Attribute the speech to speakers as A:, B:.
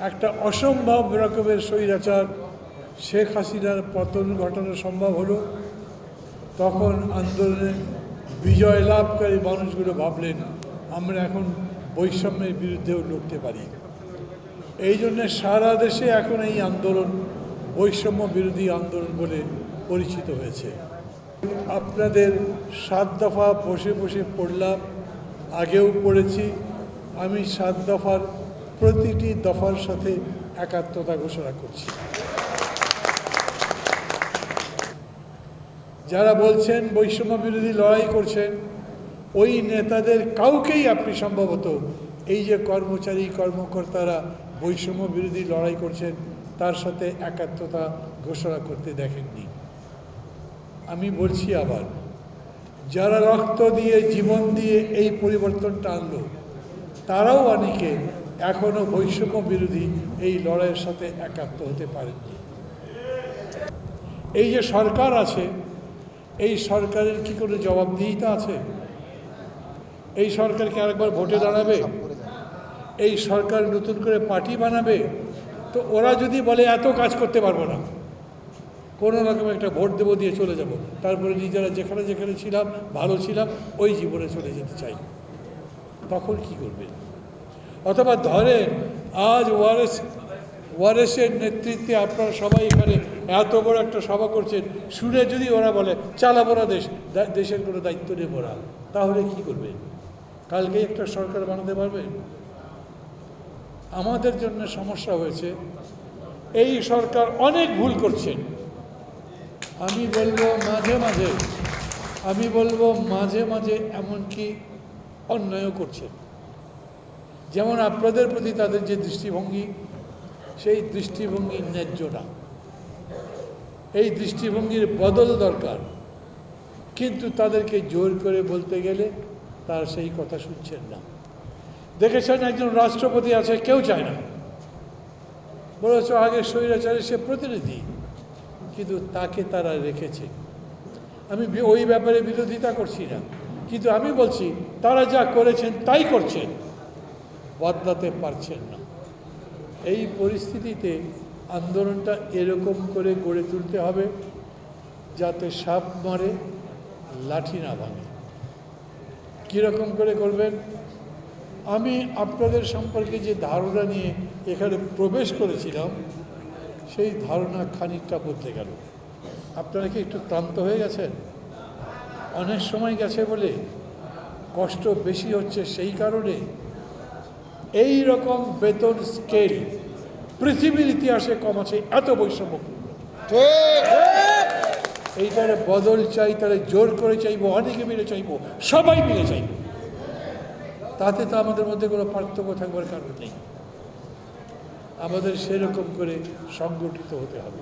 A: একটা অসম্ভব রকমের স্বৈরাচার শেখ হাসিনার পতন ঘটানো সম্ভব হলো। তখন আন্দোলনে বিজয় লাভকারী মানুষগুলো ভাবলেন, আমরা এখন বৈষম্যের বিরুদ্ধেও লড়তে পারি। এই জন্যে সারা দেশে এখন এই আন্দোলন, বৈষম্য বিরোধী আন্দোলন বলে পরিচিত হয়েছে। আপনাদের সাত দফা বসে বসে পড়লাম, আগেও পড়েছি। আমি সাত দফার প্রতিটি দফার সাথে একাত্মতা ঘোষণা করছি। যারা বলছেন বৈষম্য বিরোধী লড়াই করছেন, ওই নেতাদের কাউকেই আপনি সম্ভবত এই যে কর্মচারী, কর্মকর্তারা বৈষম্য বিরোধী লড়াই করছেন, তার সাথে একাত্মতা ঘোষণা করতে দেখেননি। আমি বলছি আবার, যারা রক্ত দিয়ে, জীবন দিয়ে এই পরিবর্তনটা আনলো, তারাও অনেকে এখনও বৈষম্য বিরোধী এই লড়াইয়ের সাথে একাত্ম হতে পারেননি। এই যে সরকার আছে, এই সরকারের কি কোনো জবাবদিহিতা আছে? এই সরকারকে আরেকবার ভোটে দাঁড়াবে? এই সরকার নতুন করে পার্টি বানাবে? তো ওরা যদি বলে, এত কাজ করতে পারব না। কোনো রকম একটা ভোট দেবো দিয়ে চলে যাব। তারপরে নিজেরা যেখানে যেখানে ছিলাম, ভালো ছিলাম, ওই জীবনে চলে যেতে চাই। তখন কি করবে? অথবা ধরেন, আজ ওয়ারেস, ওয়ারেসের নেতৃত্বে আপনারা সবাই এখানে এত বড় একটা সভা করছেন, শুনে যদি ওরা বলে চালাবো না দেশ দেশের কোনো দায়িত্ব নেব না তাহলে কি করবেন? কালকে একটা সরকার বানাতে পারবেন? আমাদের জন্য সমস্যা হয়েছে, এই সরকার অনেক ভুল করছেন। আমি বলব মাঝে মাঝে, আমি বলব মাঝে মাঝে এমনকি অন্যায়ও করছেন। যেমন আপনাদের প্রতি তাদের যে দৃষ্টিভঙ্গি, সেই দৃষ্টিভঙ্গি ন্যায্য না এই দৃষ্টিভঙ্গির বদল দরকার। কিন্তু তাদেরকে জোর করে বলতে গেলে তারা সেই কথা শুনছেন না। দেখেছেন একজন রাষ্ট্রপতি আছে, কেউ চায় না। বলেছ আগে স্বৈরাচারের সে প্রতিনিধি। কিন্তু তাকে তারা রেখেছে। আমি ওই ব্যাপারে বিরোধিতা করছি না। কিন্তু আমি বলছি, তারা যা করেছেন, তাই করছেন। বদলাতে পারছেন না। এই পরিস্থিতিতে আন্দোলনটা এরকম করে গড়ে তুলতে হবে যাতে সাপ মারে, লাঠি না ভাঙে। কীরকম করে করবেন? আমি আপনাদের সম্পর্কে যে ধারণা নিয়ে এখানে প্রবেশ করেছিলাম, সেই ধারণা খানিকটা বদলে গেল। আপনারা কি একটু ক্লান্ত হয়ে গেছেন? অনেক সময় গেছে বলে কষ্ট বেশি হচ্ছে সেই কারণে এই রকম বেতন স্কেল পৃথিবীর ইতিহাসে কম আছে এত বৈষম্য। এইটার বদল চাই তাহলে জোর করে চাইব অনেকে মিলে চাইব সবাই মিলে চাইব। তাতে তো আমাদের মধ্যে কোনো পার্থক্য থাকবার কারণ নেই। আমাদের সেরকম করে সংগঠিত হতে হবে।